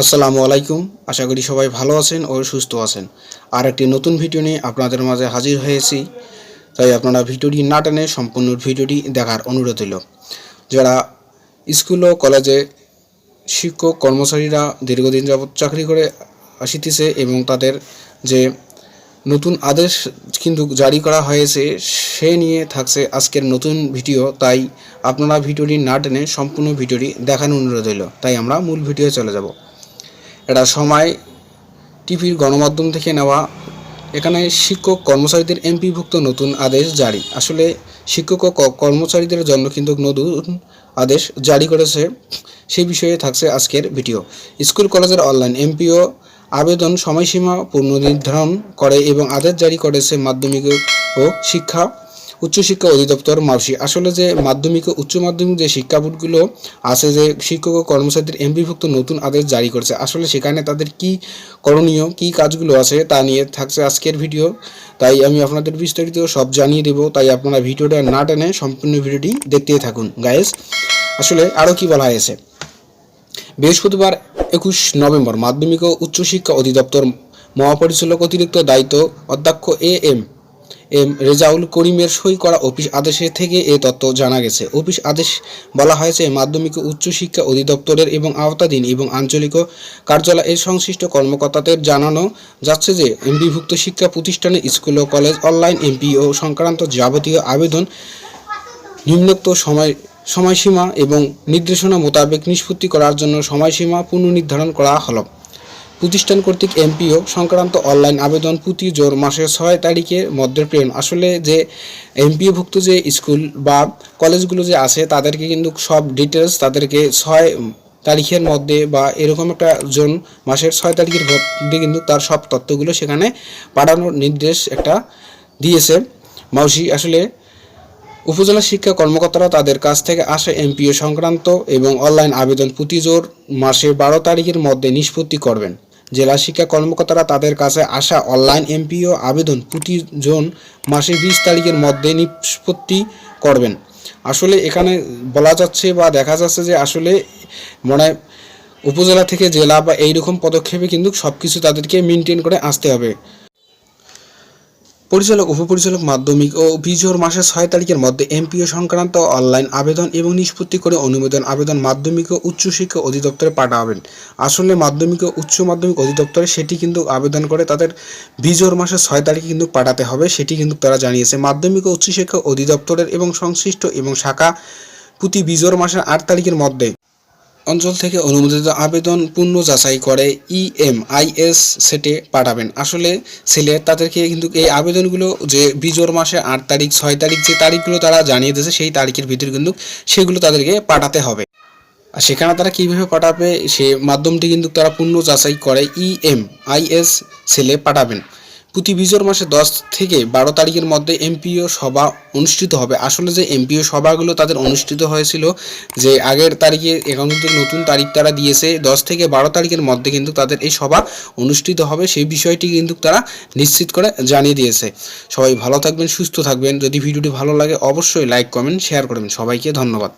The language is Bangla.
আসসালামু আলাইকুম। আশা করি সবাই ভালো আছেন ও সুস্থ আছেন। আর একটি নতুন ভিডিও নিয়ে আপনাদের মাঝে হাজির হয়েছি। তাই আপনারা ভিডিওটি না টেনে সম্পূর্ণ ভিডিওটি দেখার অনুরোধ হইল যারা স্কুল ও কলেজে শিক্ষক কর্মচারীরা দীর্ঘদিন যাবৎ চাকরি করে আসিতেছে এবং তাদের যে নতুন আদেশ কিন্তু জারি করা হয়েছে, সে নিয়ে থাকছে আজকের নতুন ভিডিও। তাই আপনারা ভিডিওটি না টেনে সম্পূর্ণ ভিডিওটি দেখানোর অনুরোধ হইল তাই আমরা মূল ভিডিও চলে যাব। এটা সময় টিভির গণমাধ্যম থেকে নেওয়া। এখানে শিক্ষক কর্মচারীদের এমপিভুক্ত নতুন আদেশ জারি। আসলে শিক্ষক ও কর্মচারীদের জন্য কিন্তু নতুন আদেশ জারি করেছে। সেই বিষয়ে থাকছে আজকের ভিডিও। স্কুল, কলেজের অনলাইন এমপিও আবেদন সময়সীমা পুনর্নির্ধারণ করে এবং আদেশ জারি করেছে মাধ্যমিক ও শিক্ষা উচ্চশিক্ষা অধিদপ্তর মাউসি আসলে যে মাধ্যমিক ও উচ্চ মাধ্যমিক যে শিক্ষা বোর্ডগুলো আছে যে শিক্ষক ও কর্মচারীদের এমপিভুক্ত নতুন আদেশ জারি করেছে, আসলে সেখানে তাদের কি করণীয়, কি কাজগুলো আছে তা নিয়ে থাকছে আজকের ভিডিও। তাই আমি আপনাদের বিস্তারিত সব জানিয়ে দেব, তাই আপনারা ভিডিওটা না টেনে সম্পূর্ণ ভিডিওটি দেখতেই থাকুন। গাইস, আসলে আরও কি বলা হয়েছে? বৃহস্পতিবার একুশ নভেম্বর মাধ্যমিক ও উচ্চশিক্ষা অধিদপ্তর মহাপরিচালক অতিরিক্ত দায়িত্ব অধ্যক্ষ এ এম এম রেজাউল করিমের সই করা অফিস আদেশে থেকে এ তথ্য জানা গেছে। অফিস আদেশ বলা হয়েছে, মাধ্যমিক ও উচ্চশিক্ষা অধিদপ্তরের এবং আওতাধীন এবং আঞ্চলিক কার্যালয়ের সংশ্লিষ্ট কর্মকর্তাদের জানানো যাচ্ছে যে এমপিভুক্ত শিক্ষা প্রতিষ্ঠানে স্কুল ও কলেজ অনলাইন এমপিও সংক্রান্ত যাবতীয় আবেদন, নিম্নোক্ত সময়, সময়সীমা এবং নির্দেশনা মোতাবেক নিষ্পত্তি করার জন্য সময়সীমা পুনর্নির্ধারণ করা হলো। প্রতিষ্ঠান কর্তৃক এমপিও সংক্রান্ত অনলাইন আবেদন প্রতি জোর মাসের ছয় তারিখের মধ্যে প্রেরণ আসলে যে এমপিওভুক্ত যে স্কুল বা কলেজগুলো যে আছে, তাদেরকে কিন্তু সব ডিটেলস তাদেরকে ছয় তারিখের মধ্যে বা এরকম একটা জোন মাসের ছয় তারিখের মধ্যে কিন্তু তার সব তথ্যগুলো সেখানে পাঠানোর নির্দেশ একটা দিয়েছে। মাউসি, আসলে উপজেলা শিক্ষা কর্মকর্তারা তাদের কাছ থেকে আসা এমপিও সংক্রান্ত এবং অনলাইন আবেদন প্রতি জোর মাসে বারো তারিখের মধ্যে নিষ্পত্তি করবেন। জেলা শিক্ষা কর্মকর্তারা তাদের কাছে আসা অনলাইন এমপিও আবেদন প্রতি জুন মাসে বিশ তারিখের মধ্যে নিষ্পত্তি করবেন। আসলে এখানে বলা যাচ্ছে বা দেখা যাচ্ছে যে আসলে মানে উপজেলা থেকে জেলা বা এইরকম পদক্ষেপে কিন্তু সব কিছু তাদেরকে মেনটেন করে আসতে হবে। পরিচালক, উপপরিচালক, মাধ্যমিক ও বিজোর মাসের ছয় তারিখের মধ্যে এমপিও সংক্রান্ত অনলাইন আবেদন এবং নিষ্পত্তি করে অনুমোদন আবেদন মাধ্যমিক ও উচ্চশিক্ষা অধিদপ্তরে পাঠাবেন। আসলে মাধ্যমিক ও উচ্চ মাধ্যমিক অধিদপ্তরে সেটি কিন্তু আবেদন করে তাদের বিজোর মাসের ছয় তারিখে কিন্তু পাঠাতে হবে, সেটি কিন্তু তারা জানিয়েছে। মাধ্যমিক ও উচ্চশিক্ষা অধিদপ্তরের এবং সংশ্লিষ্ট এবং শাখা প্রতি বিজোর মাসের আট তারিখের মধ্যে অঞ্চল থেকে অনুমোদিত আবেদন পূর্ণ যাচাই করে ইএমআইএস সেটে পাঠাবেন। আসলে ছেলে তাদেরকে কিন্তু এই আবেদনগুলো যে বিজোর মাসে আট তারিখ, ছয় তারিখ যে তারিখগুলো তারা জানিয়ে দিয়েছে, সেই তারিখের ভিতরে কিন্তু সেগুলো তাদেরকে পাঠাতে হবে। আর সেখানে তারা কীভাবে পাঠাবে, সে মাধ্যমটি কিন্তু তারা পূর্ণ যাচাই করে ইএমআইএস সেলে পাঠাবেন। প্রতি বিজোর মাসে দশ থেকে বারো তারিখের মধ্যে এমপিও সভা অনুষ্ঠিত হবে। আসলে যে এমপিও সভাগুলো তাদের অনুষ্ঠিত হয়েছিল যে আগের তারিখে এখন কিন্তু নতুন তারিখ তারা দিয়েছে, দশ থেকে বারো তারিখের মধ্যে কিন্তু তাদের এই সভা অনুষ্ঠিত হবে। সেই বিষয়টি কিন্তু তারা নিশ্চিত করে জানিয়ে দিয়েছে। সবাই ভালো থাকবেন, সুস্থ থাকবেন। যদি ভিডিওটি ভালো লাগে অবশ্যই লাইক, কমেন্ট, শেয়ার করবেন। সবাইকে ধন্যবাদ।